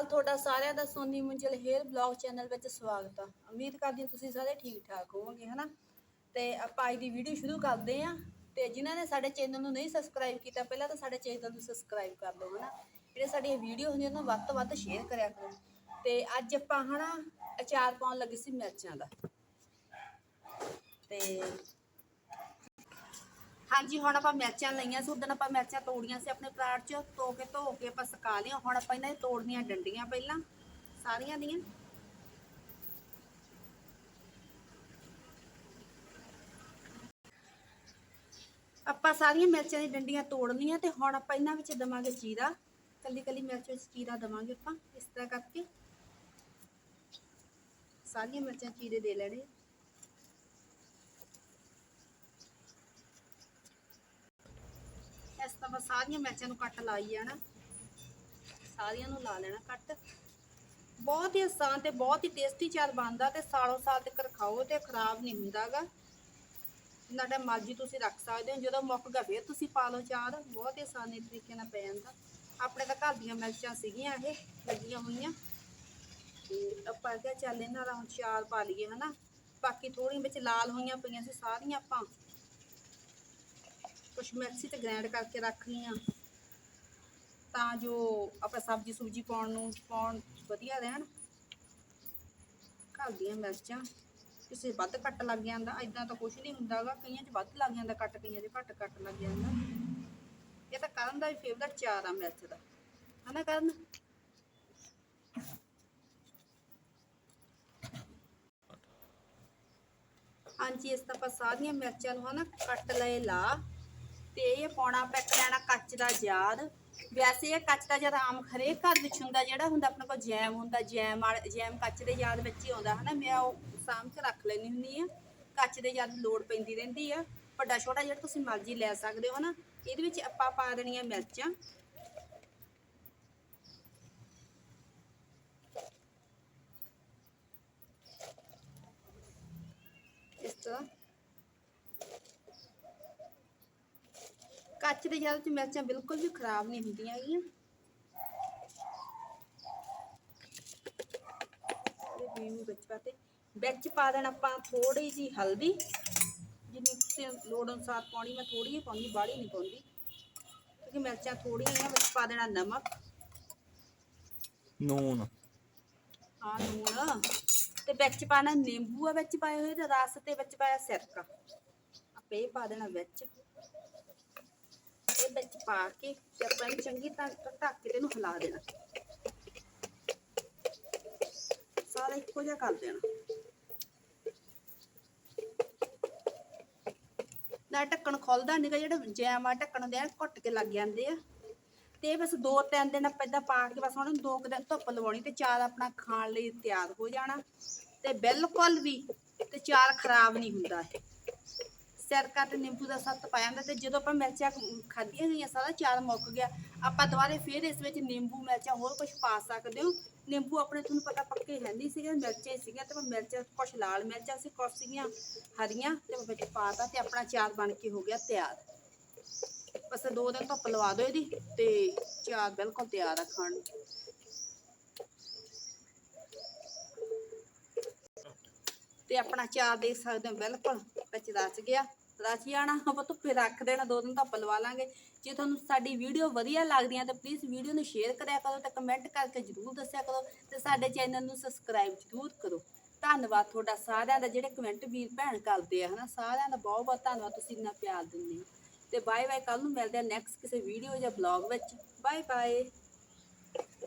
ਅਕਾਲ ਤੁਹਾਡਾ ਸਾਰਿਆਂ ਦਾ Soni Munjal hair blog channel ਵਿੱਚ ਸਵਾਗਤ ਆ। ਉਮੀਦ ਕਰਦੀ ਹਾਂ ਤੁਸੀਂ ਸਾਰੇ ਠੀਕ ਠਾਕ ਹੋਵੋਗੇ, ਹਨਾ? ਤੇ ਆਪਾਂ ਅੱਜ ਦੀ ਵੀਡੀਓ ਸ਼ੁਰੂ ਕਰਦੇ ਆਂ ਤੇ ਜਿਨ੍ਹਾਂ ਨੇ ਸਾਡੇ ਚੈਨਲ ਨੂੰ ਨਹੀਂ ਸਬਸਕ੍ਰਾਈਬ ਕੀਤਾ, ਪਹਿਲਾਂ ਤਾਂ ਸਾਡੇ ਚੈਨਲ ਨੂੰ ਸਬਸਕ੍ਰਾਈਬ ਕਰ ਲਓ, ਹਨਾ? ਜਿਹੜੇ ਸਾਡੀਆਂ ਵੀਡੀਓ ਹੁੰਦੀਆਂ, ਉਹਨਾਂ ਨੂੰ ਵੱਧ ਤੋਂ ਵੱਧ ਸ਼ੇਅਰ ਕਰਿਆ ਕਰੋ। ਤੇ ਅੱਜ ਆਪਾਂ, ਹਨਾ, ਅਚਾਰ ਪਾਉਣ ਲੱਗੇ ਸੀ ਮਿਰਚਾਂ ਦਾ। ਤੇ ਹਾਂਜੀ, ਹੁਣ ਆਪਾਂ ਮਿਰਚਾਂ ਲਈਆਂ ਸੀ ਉਦੋਂ ਆਪਾਂ ਮਿਰਚਾਂ ਤੋੜੀਆਂ ਸੀ ਆਪਣੇ ਪਲਾਟ 'ਚ, ਧੋ ਕੇ ਧੋ ਕੇ ਆਪਾਂ ਸੁਕਾ ਲਈਆਂ, ਹੁਣ ਆਪਾਂ ਇਹਨਾਂ ਦੀ ਤੋੜਨੀਆਂ ਡੰਡੀਆਂ ਪਹਿਲਾਂ, ਸਾਰੀਆਂ ਦੀਆਂ। ਆਪਾਂ ਸਾਰੀਆਂ ਮਿਰਚਾਂ ਦੀ ਡੰਡੀਆਂ ਤੋੜਨੀਆਂ ਤੇ ਹੁਣ ਆਪਾਂ ਇਹਨਾਂ ਵਿੱਚ ਦਵਾਂਗੇ ਜੀਰਾ ਕੱਲੀ ਕੱਲੀ ਮਿਰਚ ਵਿੱਚ ਜੀਰਾ ਦਵਾਂਗੇ ਆਪਾਂ, ਇਸ ਤਰ੍ਹਾਂ ਕਰਕੇ। ਸਾਰੀਆਂ ਮਿਰਚਾਂ ਚੀਰੇ ਦੇ ਲੈਣੇ। ਇਸ ਬਸ ਸਾਰੀਆਂ ਮਿਰਚਾਂ ਨੂੰ ਕੱਟ ਲਾਈ ਜਾਣਾ ਸਾਰੀਆਂ ਨੂੰ ਲਾ ਲੈਣਾ ਕੱਟ। ਬਹੁਤ ਹੀ ਆਸਾਨ ਤੇ ਬਹੁਤ ਹੀ ਟੇਸਟੀ ਚਾਰ ਬਣਦਾ ਤੇ ਸਾਲੋਂ ਸਾਲ ਤੱਕ ਖਾਓ ਤੇ ਖਰਾਬ ਨਹੀਂ ਹੁੰਦਾਗਾ। ਜਿੰਨਾ ਟਾਈਮ ਮਰਜ਼ੀ ਤੁਸੀਂ ਰੱਖ ਸਕਦੇ ਹੋ, ਜਦੋਂ ਮੁੱਕ ਗਿਆ ਫਿਰ ਤੁਸੀਂ ਪਾ ਲਓ ਚਾਰ। ਬਹੁਤ ਹੀ ਆਸਾਨੀ ਤਰੀਕੇ ਨਾਲ ਪੈ ਜਾਂਦਾ। ਆਪਣੇ ਤਾਂ ਘਰ ਦੀਆਂ ਮਿਰਚਾਂ ਸੀਗੀਆਂ ਇਹ, ਲੱਗੀਆਂ ਹੋਈਆਂ। ਤੇ ਆਪਾਂ ਕਿਹਾ ਚੱਲ ਇਹਨਾਂ ਦਾ ਹੁਣ ਚਾਰ ਪਾ ਲਈਏ ਹਨਾ। ਬਾਕੀ ਥੋੜੀਆਂ ਵਿੱਚ ਲਾਲ ਹੋਈਆਂ ਪਈਆਂ ਸੀ ਸਾਰੀਆਂ ਆਪਾਂ। ਕੁਛ ਮਿਕਸੀ ਤੇ ਗ੍ਰਾਈਂਡ ਕਰਕੇ ਰੱਖ ਲਈਆਂ ਤਾਂ ਜੋ ਆਪਾਂ ਸਬਜ਼ੀ ਸੁਬਜੀ ਪਾਉਣ ਨੂੰ, ਪਾਉਣ ਵਧੀਆ ਰਹਿਣ। ਘਰ ਦੀਆਂ ਮਿਰਚਾਂ ਕਿਸੇ ਵੱਧ ਕੱਟ ਲੱਗ ਜਾਂਦਾ ਐਦਾਂ ਤਾਂ ਕੁਝ ਨਹੀਂ ਹੁੰਦਾਗਾ ਕਈਆਂ 'ਚ ਵੱਧ ਲੱਗ ਜਾਂਦਾ ਕੱਟ ਕਈਆਂ 'ਚ ਘੱਟ ਕੱਟ ਲੱਗ ਜਾਂਦਾ। ਇਹ ਤਾਂ ਕਰਨ ਦਾ ਵੀ ਫੇਵਰਟ ਚਾਰ ਆ ਮਿਰਚ ਦਾ। ਹਨਾ ਕਰਨ? ਹਾਂਜੀ, ਇਸ ਤਾਂ ਆਪਾਂ ਸਾਰੀਆਂ ਮਿਰਚਾਂ ਨੂੰ ਹਨਾ ਕੱਟ ਲਏ ਲਾ। ਤੇ ਇਹ ਪਾਉਣਾ ਆਪਾਂ ਇੱਕ ਲੈਣਾ ਕੱਚ ਦਾ ਜਾਰ ਵੈਸੇ ਇਹ ਕੱਚ ਦਾ ਜਾਰ ਆਮ ਹਰੇਕ ਘਰ ਵਿੱਚ ਹੁੰਦਾ, ਜਿਹੜਾ ਹੁੰਦਾ ਆਪਣੇ ਕੋਲ ਜੈਮ ਹੁੰਦਾ, ਜੈਮ ਵਾਲੇ, ਜੈਮ ਕੱਚ ਦੇ ਜਾਰ ਵਿੱਚ ਹੀ ਆਉਂਦਾ ਹਨਾ। ਮੈਂ ਉਹ ਸਾਂਭ ਕੇ ਰੱਖ ਲੈਣੀ ਹੁੰਦੀ ਆ ਕੱਚ ਦੇ ਜਾਰ ਲੋੜ ਪੈਂਦੀ ਰਹਿੰਦੀ ਆ। ਵੱਡਾ ਛੋਟਾ ਜਿਹੜਾ ਤੁਸੀਂ ਮਰਜ਼ੀ ਲੈ ਸਕਦੇ ਹੋ ਹਨਾ। ਇਹਦੇ ਵਿੱਚ ਆਪਾਂ ਪਾ ਦੇਣੀਆਂ ਮਿਰਚਾਂ ਇਸ ਤਰ੍ਹਾਂ ਕੱਚ ਦੇ ਜਾਰ ਚ ਮਿਰਚਾਂ ਬਿਲਕੁਲ ਵੀ ਖਰਾਬ ਨਹੀਂ ਹੁੰਦੀਆਂ ਹੈਗੀਆਂ ਇਹ ਵੀ ਵਿੱਚ ਪਾਤੇ ਵਿੱਚ ਪਾ ਦੇਣਾ ਆਪਾਂ ਥੋੜੀ ਜੀ ਹਲਦੀ। ਜਿੰਨੀ ਤੁਸੀਂ ਲੋੜ ਅਨੁਸਾਰ ਪਾਉਣੀ ਮੈਂ ਥੋੜੀ ਹੀ ਪਾਉਂਦੀ ਬਾਹਲੀ ਨਹੀਂ ਪਾਉਂਦੀ। ਕਿਉਂਕਿ ਮਿਰਚਾਂ ਥੋੜੀਆਂ ਆ ਵਿੱਚ ਪਾ ਦੇਣਾ ਨਮਕ। ਨੂਨ। ਆ ਨੂਣ ਤੇ ਵਿੱਚ ਪਾਣਾ ਨਿੰਬੂ ਆ ਵਿੱਚ ਪਾਏ ਹੋਏ ਤੇ ਰਸ ਤੇ ਵਿੱਚ ਪਾਇਆ ਸਿਰਕਾ। ਆਪੇ ਇਹ ਪਾ ਦੇਣਾ ਵਿੱਚ ਇਹ ਵਿੱਚ। ਪਾ ਕੇ ਤੇ ਆਪਾਂ ਇਹਨੂੰ ਚੰਗੀ ਤਰ੍ਹਾਂ ਢੱਕ ਕੇ ਇਹਨੂੰ ਹਿਲਾ ਦੇਣਾ। ਸਾਰਾ ਇੱਕੋ ਜਿਹਾ ਕਰ ਦੇਣਾ। ਨਾ ਢੱਕਣ ਖੁੱਲਦਾ ਨਹੀਂਗਾ ਜਿਹੜਾ ਜੈਮ ਆ ਢੱਕਣ ਦੇ ਘੁੱਟ ਕੇ ਲੱਗ ਜਾਂਦੇ ਆ। ਤੇ ਬਸ ਦੋ ਤਿੰਨ ਦਿਨ ਆਪਾਂ ਏਦਾਂ ਪਾ ਕੇ ਬਸ ਹੁਣ ਦੋ ਕੁ ਦਿਨ ਧੁੱਪ ਲਵਾਉਣੀ ਤੇ ਚਾਰ ਆਪਣਾ ਖਾਣ ਲਈ ਤਿਆਰ ਹੋ ਜਾਣਾ। ਤੇ ਬਿਲਕੁਲ ਵੀ ਤੇ ਚਾਰ ਖਰਾਬ ਨਹੀਂ ਹੁੰਦਾ ਇਹ। ਸਿਰਕਾ ਤੇ ਨਿੰਬੂ ਦਾ ਸੱਤ ਪਾਇਆ ਜਾਂਦਾ ਤੇ ਜਦੋਂ ਆਪਾਂ ਮਿਰਚਾਂ ਖਾਧੀਆਂ ਗਈਆਂ, ਸਾਰਾ ਚਾਰ ਮੁੱਕ ਗਿਆ। ਆਪਾਂ ਦੁਬਾਰੇ ਫੇਰ ਇਸ ਵਿੱਚ ਨਿੰਬੂ, ਮਿਰਚਾਂ ਹੋਰ ਕੁਝ ਪਾ ਸਕਦੇ ਹੋ। ਨਿੰਬੂ ਆਪਣੇ ਤੁਹਾਨੂੰ ਪਤਾ ਪੱਕੇ ਹੈ ਨਹੀਂ ਸੀਗੇ, ਮਿਰਚਾਂ ਸੀਗੀਆਂ ਤੇ ਮਿਰਚਾਂ ਕੁਝ ਲਾਲ ਮਿਰਚਾਂ ਸੀ ਕੁਝ ਸੀਗੀਆਂ ਹਰੀਆਂ ਤੇ ਮੈਂ ਵਿੱਚ ਪਾਤਾ ਤੇ ਆਪਣਾ ਚਾਰ ਬਣ ਕੇ ਹੋ ਗਿਆ ਤਿਆਰ। ਬਸ ਦੋ ਦਿਨ ਧੁੱਪ ਲਵਾ ਦਿਓ ਇਹਦੀ ਤੇ ਚਾਰ ਬਿਲਕੁਲ ਤਿਆਰ ਆ ਖਾਣ ਨੂੰ। ਤੇ ਆਪਣਾ ਚਾਰ ਦੇਖ ਸਕਦੇ ਹੋ, ਬਿਲਕੁਲ ਵਿੱਚ ਦੱਸ ਗਿਆ। ਰਚ ਜਾਣਾ ਆਪਾਂ ਧੁੱਪੇ ਰੱਖ ਦੇਣਾ, ਦੋ ਦਿਨ ਧੁੱਪ ਲਵਾ ਲਾਂਗੇ। ਜੇ ਤੁਹਾਨੂੰ ਸਾਡੀ ਵੀਡੀਓ ਵਧੀਆ ਲੱਗਦੀ ਹੈ ਤਾਂ ਪਲੀਜ਼ ਵੀਡੀਓ ਨੂੰ ਸ਼ੇਅਰ ਕਰਿਆ ਕਰੋ ਤੇ ਕਮੈਂਟ ਕਰਕੇ ਜਰੂਰ ਦੱਸਿਆ ਕਰੋ ਤੇ ਸਾਡੇ ਚੈਨਲ ਨੂੰ ਸਬਸਕ੍ਰਾਈਬ ਜਰੂਰ ਕਰੋ। ਧੰਨਵਾਦ ਤੁਹਾਡਾ ਸਾਰਿਆਂ ਦਾ, ਜਿਹੜੇ ਕਮੈਂਟ ਵੀਰ ਭੈਣ ਕਰਦੇ ਆ, ਹਨਾ? ਸਾਰਿਆਂ ਦਾ ਬਹੁਤ ਬਹੁਤ ਧੰਨਵਾਦ, ਤੁਸੀਂ ਇੰਨਾ ਪਿਆਰ ਦਿੰਦੇ ਹੋ। ਤੇ ਬਾਏ ਬਾਏ ਕੱਲ ਨੂੰ ਮਿਲਦੇ ਆ ਨੈਕਸਟ ਕਿਸੇ ਵੀਡੀਓ ਜਾਂ ਬਲੌਗ ਵਿੱਚ। Bye bye